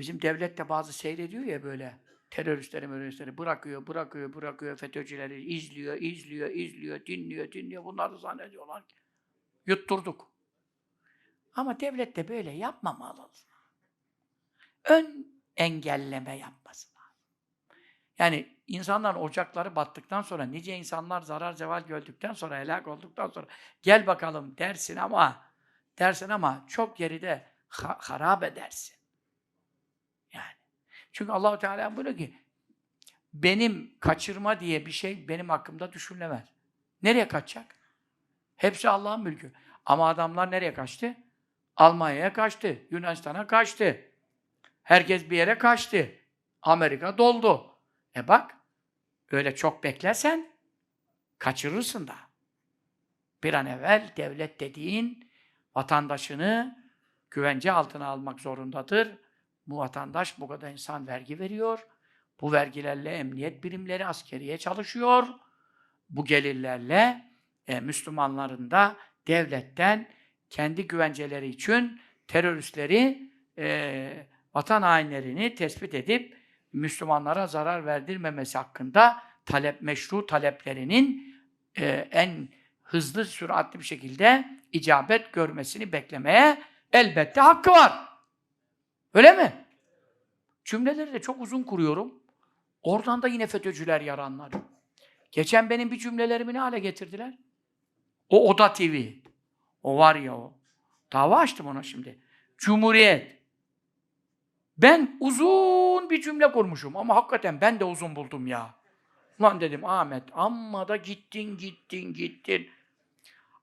Bizim devlet de bazı seyrediyor ya böyle. Teröristleri, teröristleri bırakıyor, bırakıyor, bırakıyor. FETÖ'cüleri izliyor, izliyor, izliyor, dinliyor, dinliyor. Bunlar da zannediyorlar ki. Yutturduk. Ama devlet de böyle yapmamalı. Ön engelleme yapması lazım. Yani insanların ocakları battıktan sonra, nice insanlar zarar zeval gördükten sonra, helak olduktan sonra gel bakalım dersin ama dersin ama çok geride ha- harap edersin. Çünkü Allahu Teala buyuruyor ki benim kaçırma diye bir şey benim hakkımda düşünülemez. Nereye kaçacak? Hepsi Allah'ın mülkü. Ama adamlar nereye kaçtı? Almanya'ya kaçtı, Yunanistan'a kaçtı. Herkes bir yere kaçtı. Amerika doldu. E bak, öyle çok beklersen kaçırırsın da. Bir an evvel devlet dediğin vatandaşını güvence altına almak zorundadır. Bu vatandaş bu kadar insan vergi veriyor. Bu vergilerle emniyet birimleri askeriye çalışıyor. Bu gelirlerle e, Müslümanların da devletten kendi güvenceleri için teröristleri, e, vatan hainlerini tespit edip Müslümanlara zarar verdirmemesi hakkında talep meşru taleplerinin e, en hızlı, süratli bir şekilde icabet görmesini beklemeye elbette hakkı var. Öyle mi? Cümleleri de çok uzun kuruyorum. Oradan da yine FETÖ'cüler yaranlar. Geçen benim bir cümlelerimi ne hale getirdiler? O Oda TV. O var ya o. Dava açtım ona şimdi. Cumhuriyet. Ben uzun bir cümle kurmuşum ama hakikaten ben de uzun buldum ya. Lan dedim Ahmet amma da gittin gittin gittin.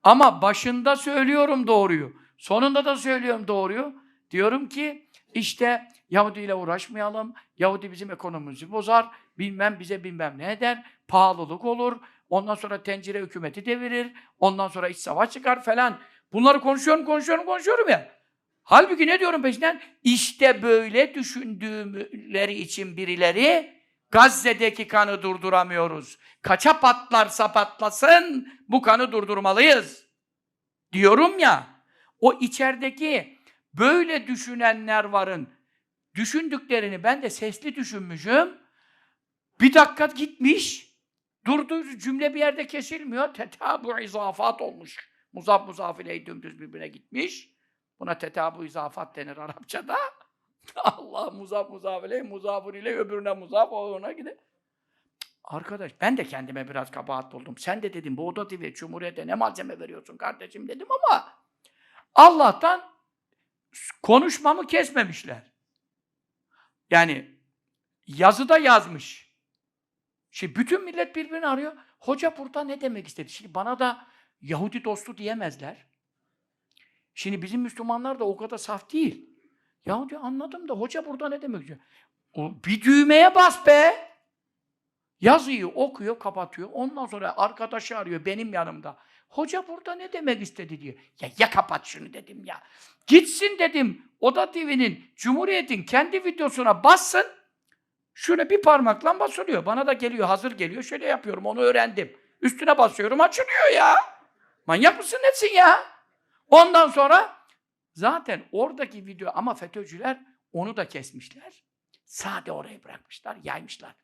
Ama başında söylüyorum doğruyu. Sonunda da söylüyorum doğruyu. Diyorum ki işte Yahudi ile uğraşmayalım. Yahudi bizim ekonomimizi bozar. Bilmem bize bilmem ne eder. Pahalılık olur. Ondan sonra tencere hükümeti devirir. Ondan sonra iç savaş çıkar falan. Bunları konuşuyorum, konuşuyorum, konuşuyorum ya. Halbuki ne diyorum peşinden? İşte böyle düşündüğümleri için birileri Gazze'deki kanı durduramıyoruz. Kaça patlarsa patlasın bu kanı durdurmalıyız. Diyorum ya. O içerideki böyle düşünenler varın. Düşündüklerini ben de sesli düşünmüşüm. Bir dakika gitmiş. Durduğu cümle bir yerde kesilmiyor. Tetabu izafat olmuş. Muzaf muzaf ile dümdüz birbirine gitmiş. Buna tetabu izafat denir Arapçada. Allah muzaf muzaf ile muzafur ile öbürüne muzaf ona gider. Arkadaş ben de kendime biraz kabahat buldum. Sen de dedim bu Oda TV Cumhuriyet'e ne malzeme veriyorsun kardeşim dedim ama Allah'tan konuşmamı kesmemişler. Yani yazıda yazmış. Şimdi bütün millet birbirini arıyor. Hoca burada ne demek istedi? Şimdi bana da Yahudi dostu diyemezler. Şimdi bizim Müslümanlar da o kadar saf değil. Yahudi anladım da hoca burada ne demek istiyor? O bir düğmeye bas be. Yazıyı okuyor, kapatıyor. Ondan sonra arkadaşı arıyor benim yanımda. Hoca burada ne demek istedi diyor. Ya ya kapat şunu dedim ya. Gitsin dedim Oda TV'nin, Cumhuriyet'in kendi videosuna bassın. Şöyle bir parmakla basılıyor. Bana da geliyor, hazır geliyor. Şöyle yapıyorum, onu öğrendim. Üstüne basıyorum, açılıyor ya. Manyak mısın nesin ya? Ondan sonra zaten oradaki video ama FETÖ'cüler onu da kesmişler. Sade orayı bırakmışlar, yaymışlar.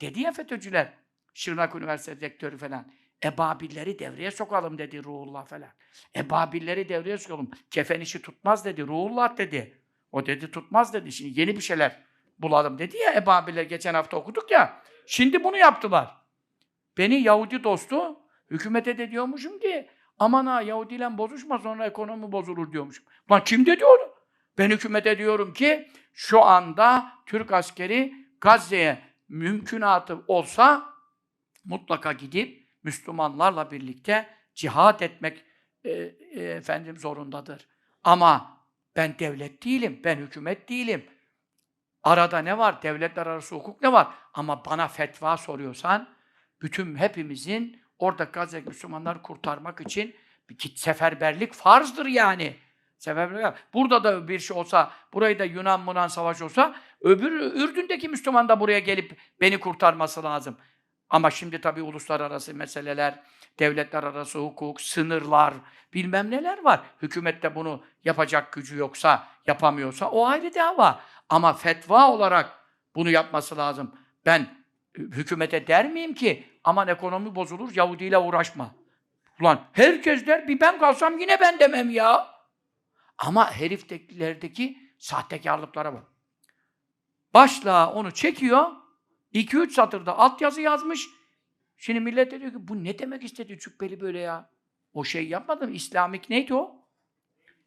Dedi ya FETÖ'cüler, Şırnak Üniversitesi rektörü falan. Ebabilleri devreye sokalım dedi Ruhullah falan. Ebabilleri devreye sokalım. Kefen işi tutmaz dedi. Ruhullah dedi. O dedi tutmaz dedi. Şimdi yeni bir şeyler bulalım dedi ya Ebabiller geçen hafta okuduk ya. Şimdi bunu yaptılar. Beni Yahudi dostu hükümete de diyormuşum ki aman ha Yahudiyle bozuşma sonra ekonomi bozulur diyormuşum. Lan kim dedi onu? Ben hükümete diyorum ki şu anda Türk askeri Gazze'ye mümkünatı olsa mutlaka gidip Müslümanlarla birlikte cihat etmek e, e, efendim zorundadır. Ama ben devlet değilim, ben hükümet değilim. Arada ne var? Devletler arası hukuk ne var? Ama bana fetva soruyorsan, bütün hepimizin orada Gazze Müslümanları kurtarmak için bir seferberlik farzdır yani. Seferberlik. Burada da bir şey olsa, burayı da Yunan Munan savaş olsa, öbür Ürdün'deki Müslüman da buraya gelip beni kurtarması lazım. Ama şimdi tabii uluslararası meseleler, devletler arası hukuk, sınırlar, bilmem neler var. Hükümette bunu yapacak gücü yoksa, yapamıyorsa o ayrı dava. Ama fetva olarak bunu yapması lazım. Ben hükümete der miyim ki aman ekonomi bozulur Yahudiyle uğraşma. Ulan herkes der bir ben kalsam yine ben demem ya. Ama heriflerdeki sahtekarlıklara bak. Başla onu çekiyor. 2-3 satırda altyazı yazmış. Şimdi millet diyor ki bu ne demek istedi cübbeli böyle ya? O şey yapmadı mı? İslamik neydi o?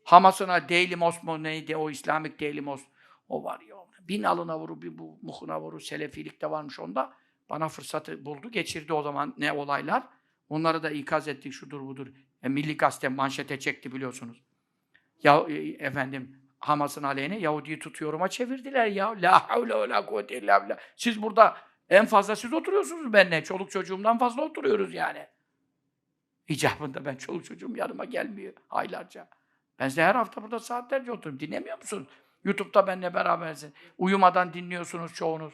Hamas'ına Daily Most mu neydi o İslamik Daily Most? O var ya. Bin alına vuru, bir bu muhuna vuru. Selefilik de varmış onda. Bana fırsatı buldu. Geçirdi o zaman ne olaylar. Onları da ikaz ettik şudur budur. E, Milli Gazete manşete çekti biliyorsunuz. Ya e, efendim Hamas'ın aleyhine Yahudi'yi tutuyorum'a çevirdiler ya. La havle ve la kuvvete illa billah. Siz burada en fazla siz oturuyorsunuz benimle. Çoluk çocuğumdan fazla oturuyoruz yani. İcabında ben çoluk çocuğum yanıma gelmiyor aylarca. Ben size her hafta burada saatlerce oturuyorum. Dinlemiyor musunuz? YouTube'da benimle berabersin. Uyumadan dinliyorsunuz çoğunuz.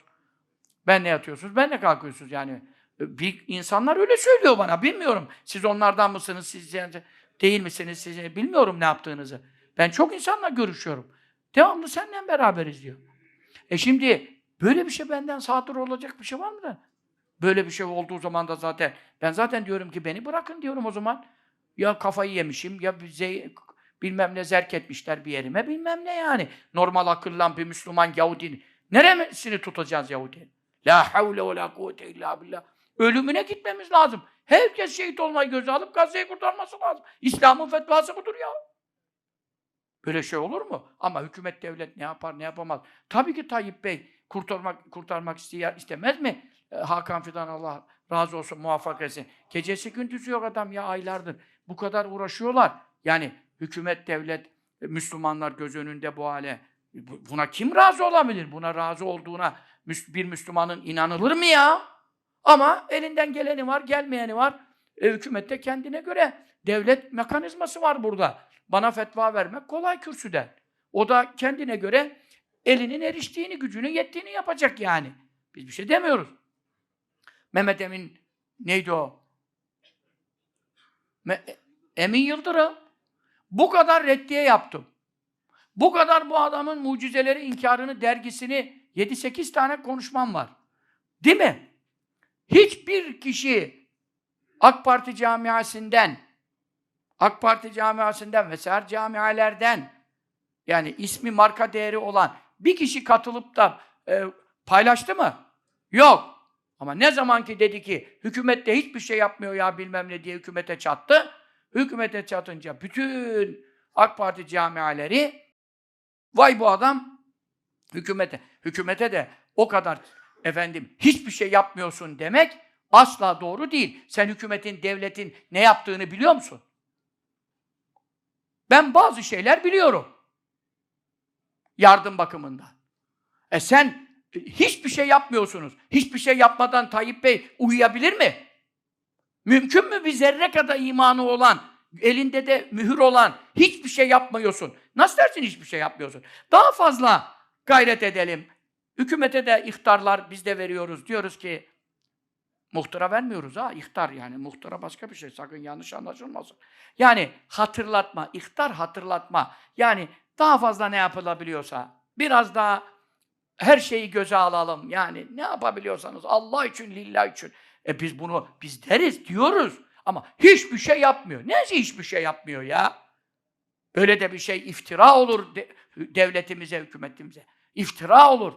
Benle yatıyorsunuz, benle kalkıyorsunuz yani. Bir insanlar öyle söylüyor bana. Bilmiyorum. Siz onlardan mısınız, siz değil misiniz, siz bilmiyorum ne yaptığınızı. Ben çok insanla görüşüyorum. Devamlı seninle beraberiz diyor. E şimdi böyle bir şey benden sadır olacak bir şey var mı da? Böyle bir şey olduğu zaman da zaten ben zaten diyorum ki beni bırakın diyorum o zaman. Ya kafayı yemişim ya bize bilmem ne zerk etmişler bir yerime bilmem ne yani. Normal akıllan bir Müslüman Yahudi. Neresini tutacağız Yahudi? La havle ve la kuvvete illa billah. Ölümüne gitmemiz lazım. Herkes şehit olmayı göze alıp Gazze'yi kurtarması lazım. İslam'ın fetvası budur ya. Böyle şey olur mu? Ama hükümet devlet ne yapar ne yapamaz. Tabii ki Tayyip Bey kurtarmak kurtarmak isteyer, istemez mi? E, Hakan Fidan Allah razı olsun muvaffak etsin. Gecesi gündüzü yok adam ya aylardır. Bu kadar uğraşıyorlar. Yani hükümet devlet e, Müslümanlar göz önünde bu hale. Buna kim razı olabilir? Buna razı olduğuna bir Müslümanın inanılır mı ya? Ama elinden geleni var, gelmeyeni var. E, hükümette kendine göre devlet mekanizması var burada. Bana fetva vermek kolay kürsüden. O da kendine göre elinin eriştiğini, gücünün yettiğini yapacak yani. Biz bir şey demiyoruz. Mehmet Emin neydi o? Me Emin Yıldırım. Bu kadar reddiye yaptım. Bu kadar bu adamın mucizeleri inkarını, dergisini 7-8 tane konuşmam var. Değil mi? Hiçbir kişi AK Parti camiasından AK Parti camiasından ve seher camialerden yani ismi marka değeri olan bir kişi katılıp da e, paylaştı mı? Yok. Ama ne zaman ki dedi ki hükümette hiçbir şey yapmıyor ya bilmem ne diye hükümete çattı. Hükümete çatınca bütün AK Parti camialeri vay bu adam hükümete. Hükümete de o kadar efendim hiçbir şey yapmıyorsun demek asla doğru değil. Sen hükümetin, devletin ne yaptığını biliyor musun? Ben bazı şeyler biliyorum. Yardım bakımından. E sen e, hiçbir şey yapmıyorsunuz. Hiçbir şey yapmadan Tayyip Bey uyuyabilir mi? Mümkün mü bir zerre kadar imanı olan, elinde de mühür olan, hiçbir şey yapmıyorsun? Nasıl dersin hiçbir şey yapmıyorsun? Daha fazla gayret edelim. Hükümete de ihtarlar biz de veriyoruz. Diyoruz ki Muhtara vermiyoruz ha. İhtar yani. Muhtara başka bir şey. Sakın yanlış anlaşılmasın. Yani hatırlatma. ihtar hatırlatma. Yani daha fazla ne yapılabiliyorsa biraz daha her şeyi göze alalım. Yani ne yapabiliyorsanız Allah için, lillah için. E biz bunu biz deriz, diyoruz. Ama hiçbir şey yapmıyor. Neyse hiçbir şey yapmıyor ya? Böyle de bir şey iftira olur de, devletimize, hükümetimize. İftira olur.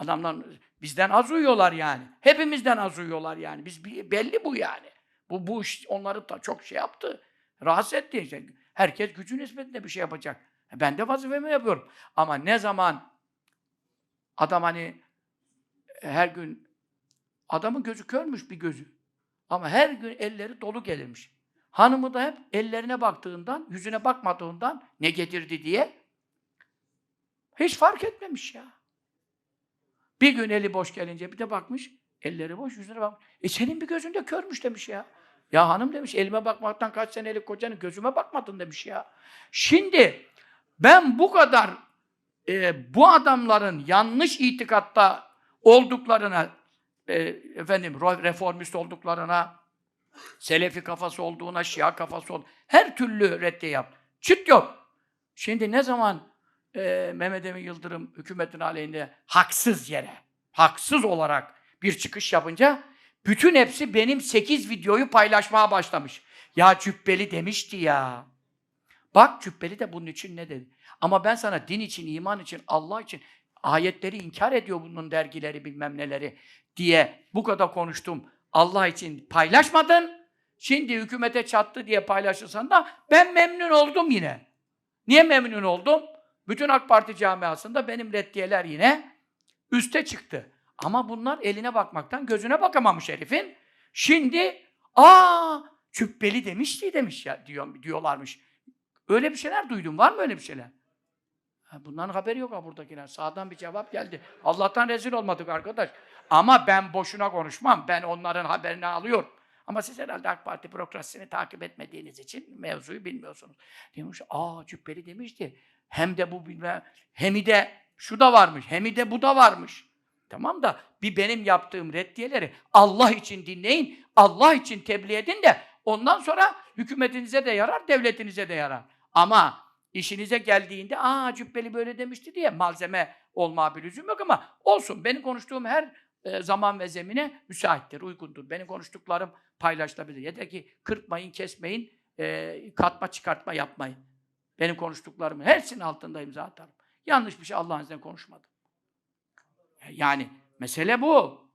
Adamlar bizden az uyuyorlar yani. Hepimizden az uyuyorlar yani. Biz belli bu yani. Bu bu iş onları da çok şey yaptı. Rahatsız etti. Herkes gücü nispetinde bir şey yapacak. E, ben de vazifemi yapıyorum. Ama ne zaman adam hani her gün adamın gözü körmüş bir gözü. Ama her gün elleri dolu gelirmiş. Hanımı da hep ellerine baktığından, yüzüne bakmadığından ne getirdi diye hiç fark etmemiş ya. Bir gün eli boş gelince bir de bakmış, elleri boş, yüzüne bak. E senin bir gözün de körmüş demiş ya. Ya hanım demiş, elime bakmaktan kaç senelik kocanın gözüme bakmadın demiş ya. Şimdi ben bu kadar e, bu adamların yanlış itikatta olduklarına, e, efendim reformist olduklarına, Selefi kafası olduğuna, Şia kafası olduğuna, her türlü reddi yap. Çıt yok. Şimdi ne zaman e, Mehmet Emin Yıldırım hükümetin aleyhinde haksız yere, haksız olarak bir çıkış yapınca bütün hepsi benim 8 videoyu paylaşmaya başlamış. Ya cübbeli demişti ya. Bak cübbeli de bunun için ne dedi. Ama ben sana din için, iman için, Allah için ayetleri inkar ediyor bunun dergileri bilmem neleri diye bu kadar konuştum. Allah için paylaşmadın. Şimdi hükümete çattı diye paylaşırsan da ben memnun oldum yine. Niye memnun oldum? Bütün AK Parti camiasında benim reddiyeler yine üste çıktı. Ama bunlar eline bakmaktan gözüne bakamamış herifin. Şimdi aa cübbeli demişti demiş ya diyor, diyorlarmış. Öyle bir şeyler duydum. Var mı öyle bir şeyler? Ha, bunların haberi yok ha buradakiler. Sağdan bir cevap geldi. Allah'tan rezil olmadık arkadaş. Ama ben boşuna konuşmam. Ben onların haberini alıyorum. Ama siz herhalde AK Parti bürokrasisini takip etmediğiniz için mevzuyu bilmiyorsunuz. Demiş, aa cübbeli demişti. Hem de bu bilmem, hem de şu da varmış, hem de bu da varmış. Tamam da bir benim yaptığım reddiyeleri Allah için dinleyin, Allah için tebliğ edin de ondan sonra hükümetinize de yarar, devletinize de yarar. Ama işinize geldiğinde aa cübbeli böyle demişti diye malzeme olma bir lüzum yok ama olsun. Benim konuştuğum her zaman ve zemine müsaittir, uygundur. Benim konuştuklarım paylaşılabilir. Yeter ki kırpmayın, kesmeyin, katma çıkartma yapmayın. Benim konuştuklarımın hepsinin altında imza atarım. Yanlış bir şey Allah'ın izniyle konuşmadım. Yani mesele bu.